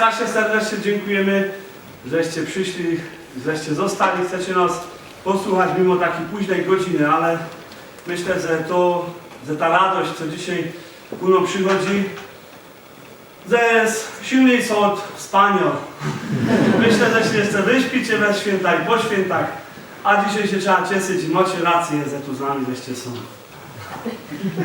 właśnie serdecznie dziękujemy, żeście przyszli, żeście zostali, chcecie nas posłuchać mimo takiej późnej godziny, ale myślę, że to, że ta radość, co dzisiaj ku nam przychodzi, że jest silniejsza od spania. Myślę, że się jeszcze wyśpicie we świętach i po świętach, a dzisiaj się trzeba cieszyć i macie rację, że tu z nami żeście są.